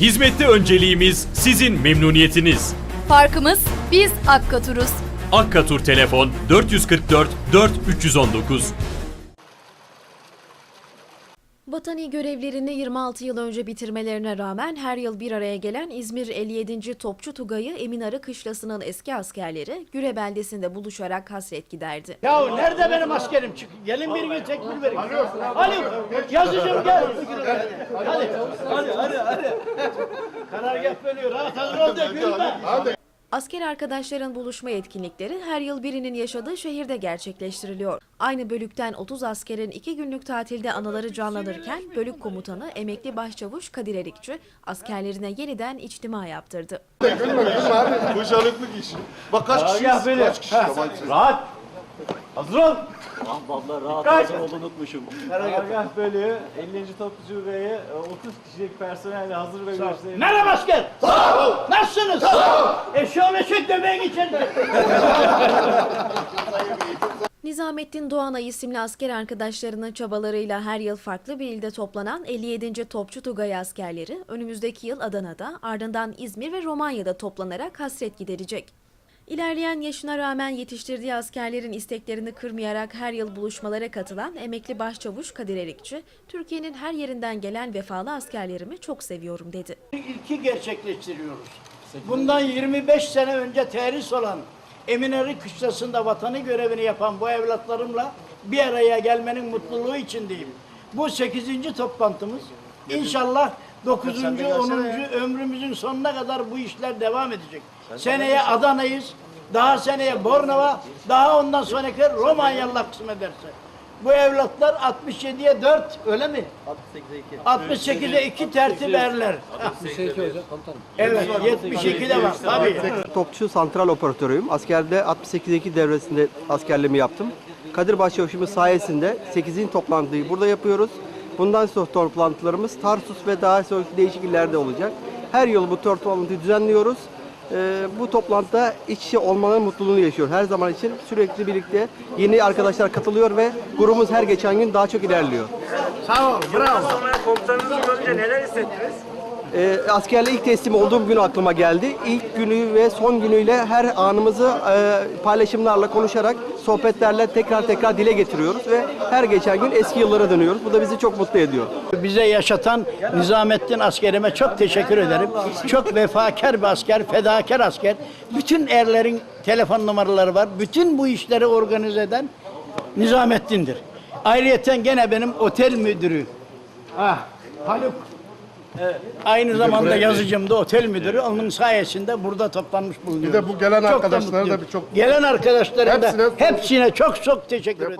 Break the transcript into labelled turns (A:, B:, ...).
A: Hizmette önceliğimiz sizin memnuniyetiniz.
B: Farkımız biz Akkatur'uz.
A: Akkatur telefon 444 4 319.
C: Vatani görevlerini 26 yıl önce bitirmelerine rağmen her yıl bir araya gelen İzmir 57. Topçu Tugayı Eminarı Kışlası'nın eski askerleri Güre beldesinde buluşarak hasret giderdi.
D: Ya nerede benim askerim? Çık. Gelin bir gün tekbir verin. Alo. Yazıcım gel. Hadi. Hadi hadi hadi. Karargah bölüyor. Rahat hazır ol da gülme.
C: Asker arkadaşların buluşma etkinlikleri her yıl birinin yaşadığı şehirde gerçekleştiriliyor. Aynı bölükten 30 askerin iki günlük tatilde anıları canlanırken bölük komutanı emekli başçavuş Kadir Erikçi askerlerine yeniden içtima yaptırdı.
E: Hocalıklık iş. Bak kaç kişiyiz? Kaç kişi?
D: Rahat. Hazır ol.
F: Vallahi rahat hazır olduğunu unutmuşum.
G: Karargah bölüğü 50. Topçu Bey'i 30 kişilik personelle hazır ve göstereyim.
D: Merhaba asker. Sağ ol. Nasılsınız? Sağ ol. Eşeğime çek dömeğin içeride.
C: Nizamettin Doğanay isimli asker arkadaşlarının çabalarıyla her yıl farklı bir ilde toplanan 57. Topçu Tugay askerleri önümüzdeki yıl Adana'da ardından İzmir ve Romanya'da toplanarak hasret giderecek. İlerleyen yaşına rağmen yetiştirdiği askerlerin isteklerini kırmayarak her yıl buluşmalara katılan emekli başçavuş Kadir Erikçi, Türkiye'nin her yerinden gelen vefalı askerlerimi çok seviyorum dedi.
D: İlki gerçekleştiriyoruz. Bundan 25 sene önce terhis olan Emineri Kışlası'nda vatanı görevini yapan bu evlatlarımla bir araya gelmenin mutluluğu içindeyim. Bu 8. toplantımız. İnşallah 9. 10. ömrümüzün sonuna kadar bu işler devam edecek. Seneye Adana'yız, daha seneye Bornova, daha ondan sonraki Romanyalı kısım ederse. Bu evlatlar 67'ye 4 öyle mi? 68'e 2. 68'e 2 tertip erler. 72 hocam komutanım. Evet 72 de var tabii.
H: Topçu santral operatörüyüm. Askerde 68'deki devresinde askerliğimi yaptım. Kadir Başçavuşumuz sayesinde 8. toplantıyı burada yapıyoruz. Bundan sonra toplantılarımız Tarsus ve daha sonraki değişik illerde olacak. Her yıl bu toplantıyı düzenliyoruz. Ee, bu toplantıda iç içe olmanın mutluluğunu yaşıyor. Her zaman için sürekli birlikte yeni arkadaşlar katılıyor ve grubumuz her geçen gün daha çok ilerliyor.
D: Sağ ol, bravo.
H: E, askerliğe ilk teslim olduğum gün aklıma geldi. İlk günü ve son günüyle her anımızı e, paylaşımlarla konuşarak, sohbetlerle tekrar tekrar dile getiriyoruz ve her geçen gün eski yıllara dönüyoruz. Bu da bizi çok mutlu ediyor.
D: Bize yaşatan Nizamettin askerime çok teşekkür ederim. Çok vefakar bir asker, fedakar asker. Bütün erlerin telefon numaraları var. Bütün bu işleri organize eden Nizamettin'dir. Ayrıyeten gene benim otel müdürü. Ah, Haluk. Aynı zamanda yazıcım da otel müdürü. Onun sayesinde burada toplanmış bulunuyoruz.
E: Bir de bu gelen
D: da
E: arkadaşlara da
D: mutluyum.
E: bir çok-
D: Gelen arkadaşlara da
E: Hepsine-
D: hepsine çok çok teşekkür ederim.